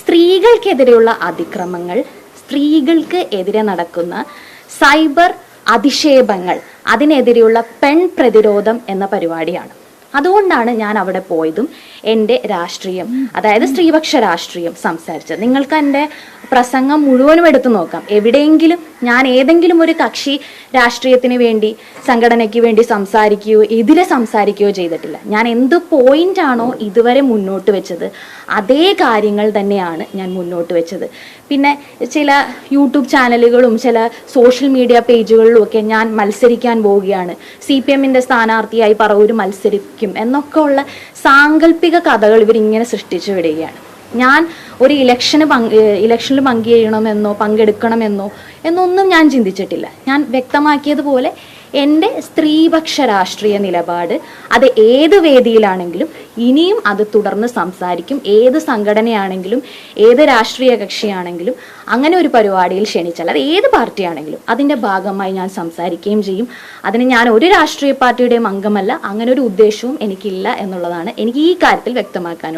സ്ത്രീകൾക്കെതിരെയുള്ള അതിക്രമങ്ങൾ സ്ത്രീകൾക്ക് എതിരെ നടക്കുന്ന സൈബർ അധിക്ഷേപങ്ങൾ അതിനെതിരെയുള്ള പെൺ പ്രതിരോധം എന്ന പരിപാടിയാണ്. അതുകൊണ്ടാണ് ഞാൻ അവിടെ പോയതും എന്റെ രാഷ്ട്രീയം അതായത് സ്ത്രീപക്ഷ രാഷ്ട്രീയം സംസാരിച്ചത്. നിങ്ങൾക്ക് എന്റെ പ്രസംഗം മുഴുവനും എടുത്തു നോക്കാം. എവിടെയെങ്കിലും ഞാൻ ഏതെങ്കിലും ഒരു കക്ഷി രാഷ്ട്രീയത്തിന് വേണ്ടി സംഘടനയ്ക്ക് വേണ്ടി സംസാരിക്കുകയോ എതിരെ സംസാരിക്കുകയോ ചെയ്തിട്ടില്ല. ഞാൻ എന്ത് പോയിന്റ് ആണോ ഇതുവരെ മുന്നോട്ട് വെച്ചത് അതേ കാര്യങ്ങൾ തന്നെയാണ് ഞാൻ മുന്നോട്ട് വെച്ചത്. പിന്നെ ചില യൂട്യൂബ് ചാനലുകളും ചില സോഷ്യൽ മീഡിയ പേജുകളിലും ഒക്കെ ഞാൻ മത്സരിക്കാൻ പോവുകയാണ്. സി പി എമ്മിന്റെ സ്ഥാനാർത്ഥിയായി പറവൂർ മത്സരിക്കും എന്നൊക്കെ ഉള്ള സാങ്കല്പിക കഥകൾ ഇവരിങ്ങനെ സൃഷ്ടിച്ചു വിടുകയാണ്. ഞാൻ ഒരു ഇലക്ഷന് പങ്ക് ഇലക്ഷനിൽ പങ്കുചെയ്യണമെന്നോ പങ്കെടുക്കണമെന്നോ എന്നൊന്നും ഞാൻ ചിന്തിച്ചിട്ടില്ല. ഞാൻ വ്യക്തമാക്കിയതുപോലെ എന്റെ സ്ത്രീപക്ഷ രാഷ്ട്രീയ നിലപാട് അത് ഏത് വേദിയിലാണെങ്കിലും ഇനിയും അത് തുടർന്ന് സംസാരിക്കും. ഏത് സംഘടനയാണെങ്കിലും ഏത് രാഷ്ട്രീയ കക്ഷിയാണെങ്കിലും അങ്ങനെ ഒരു പരിപാടിയിൽ ക്ഷണിച്ചാൽ അത് ഏത് പാർട്ടിയാണെങ്കിലും അതിന്റെ ഭാഗമായി ഞാൻ സംസാരിക്കുകയും ചെയ്യും. അതിന് ഞാൻ ഒരു രാഷ്ട്രീയ പാർട്ടിയുടെയും അംഗമല്ല. അങ്ങനെ ഒരു ഉദ്ദേശവും എനിക്കില്ല എന്നുള്ളതാണ് എനിക്ക് ഈ കാര്യത്തിൽ വ്യക്തമാക്കാനുള്ളത്.